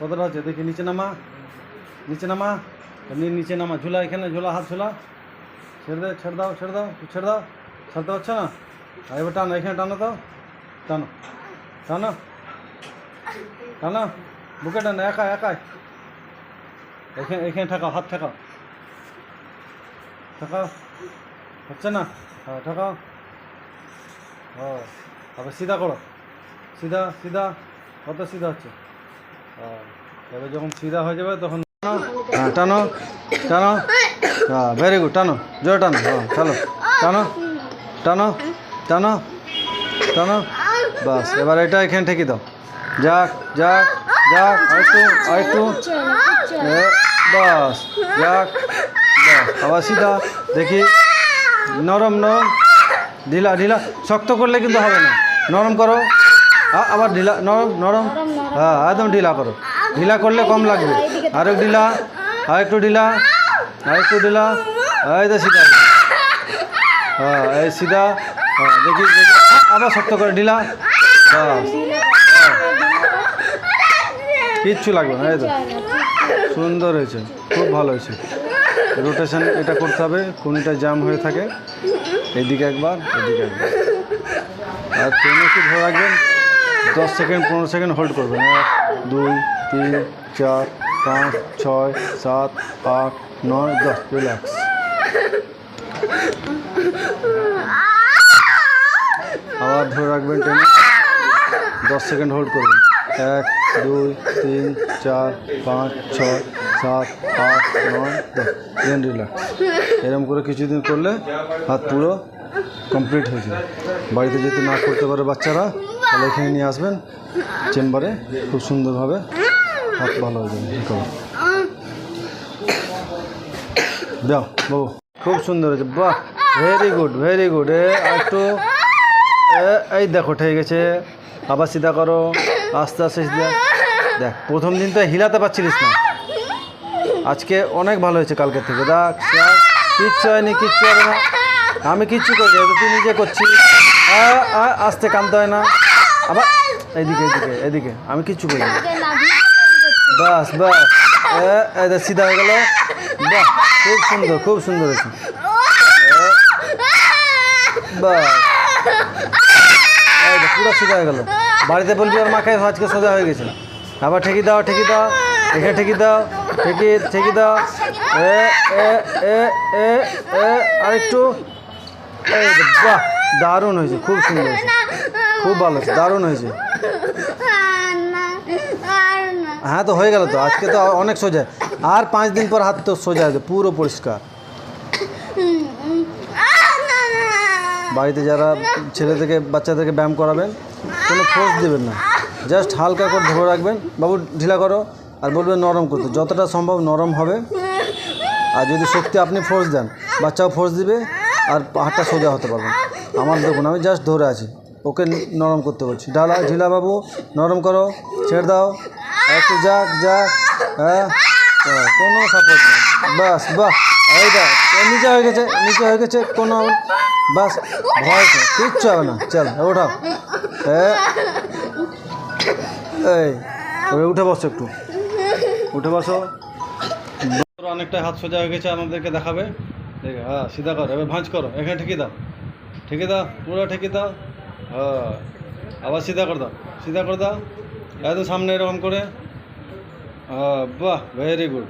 কতটা হচ্ছে? দেখি, নিচে নামা। নিচে নামা। এমনি নিচে নামা। ঝুলা, এখানে ঝুলা, হাত ঝুলা। ছেড়ে দে, ছেড়ে দাও ছেড়ে দাও ছেড়ে দাও। ছাড়তে পারছ না? এবার টানো, এখানে টানো তো। টানো। টানো। টানো। বুকে টানো একা একাই। এখানে এখানে ঠাকাও, হাত ঠাকাও। ঠাকাও। হচ্ছে না? হ্যাঁ ঠাকাও। ও আবার সিধা করো। সিধা সিধা, কত সিধা হচ্ছে? এবার যখন সিধা হয়ে যাবে তখন হ্যাঁ টানো টানো। হ্যাঁ ভেরি গুড টানো, জোরে টানো হ্যাঁ চলো টানো টানো টানো টানো। বাস, এবার এটা এখানে ঠেকে দাও। যাক যাক যাক, আরেকটু আরেকটু। বাস, যাক আবার সিধা, দেখি। নরম নরম। ঢিলা ঢিলা, শক্ত করলে কিন্তু হবে না। নরম করো। আবার ঢিলা নরম নরম? হ্যাঁ একদম ঢিলা করো। ঢিলা করলে কম লাগবে। আরেক ঢিলা আরেকটু ঢিলা আরেকটু ঢিলা। এই তো সিধা। হ্যাঁ এই সিধা। হ্যাঁ দেখি আবার শক্ত করে ঢিলা। বাস। কিচ্ছু লাগবে না এই তো। সুন্দর হয়েছে খুব ভালো হয়েছে। রোটেশন এটা করতে হবে কোনটা জাম হয়ে থাকে। এদিকে একবার এদিকে একবার। আর ট্রেনে একটু ধরে রাখবেন। দশ সেকেন্ড, পনেরো সেকেন্ড হোল্ড করবেন। এক, দুই, তিন, চার, পাঁচ, ছয়, সাত, আট, নয়, দশ রিল্যাক্স আবার ধরে রাখবেন ট্রেনে দশ সেকেন্ড হোল্ড করবেন। এক, দুই, তিন, চার, পাঁচ, ছয়, সাত, আট, নয়, দশ। রিল্যাক্স এরকম করে কিছুদিন করলে হাত পুরো কমপ্লিট হয়েছে বাড়িতে যদি না করতে পারে বাচ্চারা তাহলে এখানে নিয়ে আসবেন। চেম্বারে খুব সুন্দরভাবে হাত ভালো হয়ে যাবে। দাও বাবু। খুব সুন্দর হয়েছে বাহ ভেরি গুড ভেরি গুড এ একটু এই দেখো ঠিক গেছে। আবার সিধা করো আস্তে আস্তে সিধা। দেখ প্রথম দিন তো হিলাতে পারছিলিস না। আজকে অনেক ভালো হয়েছে কালকের থেকে। দেখ, কিচ্ছু হয়নি কিচ্ছু হবে না। আমি কিচ্ছু করি তুই নিজে আ, আস্তে কামতে হয় না। আবার এইদিকে এদিকে এদিকে আমি কিচ্ছু করি বাস বাস। সিধা হয়ে গেল। বাহ খুব সুন্দর খুব সুন্দর হয়েছে। বাস পুরো সোজা হয়ে গেল। বাড়িতে বলবি আর মাকে আজকে সোজা হয়ে গেছে। আবার ঠেকি দাও ঠেকি দাও। এখানে ঠেকি দাও। ঠেকি ঠেকি দাও। এ এ এ এ আরেকটু। বাহ দারুণ হয়েছে খুব সুন্দর হয়েছে। খুব ভালো হয়েছে দারুণ হয়েছে। হ্যাঁ তো হয়ে গেল তো আজকে তো অনেক সোজা। আর পাঁচ দিন পর হাত তো সোজা হবে পুরো পরিষ্কার। বাড়িতে যারা ছেলে থেকে বাচ্চাদেরকে ব্যায়াম করাবেন কোনো ফোর্স দেবেন না। জাস্ট হালকা করে ধরে রাখবেন। বাবু ঢিলা করো আর বলবেন নরম করতে। যতটা সম্ভব নরম হবে। আর যদি সত্যি আপনি ফোর্স দেন বাচ্চাও ফোর্স দিবে। আর হাতটা সোজা হতে পারবেন আমার দেখুন আমি জাস্ট ধরে আছি। ওকে নরম করতে বলছি। ডালা ঢিলা বাবু নরম করো ছেড়ে দাও। একটু যাক যাক হ্যাঁ? হ্যাঁ, কোনো সাপোর্ট নেই। বাস বাহ। এই দেখ নিচে হয়ে গেছে নিচে হয়ে গেছে কোনো বাস ভয় কিচ্ছু হবে না। চল ওঠাও। হ্যাঁ? এই এবার উঠে বসো একটু। উঠে বসো। অনেকটা হাত সোজা হয়ে গেছে আমাদেরকে দেখাবে। দেখে হ্যাঁ সিধা করো, এবার ভাঁজ করো, এখানে ঠেকে দাও। ঠেকে দাও, পুরো ঠেকে দাও। হ্যাঁ আবার সিধা করে দাও, সিধা করে দাও। এত সামনে এরকম করে। হ্যাঁ বাহ ভেরি গুড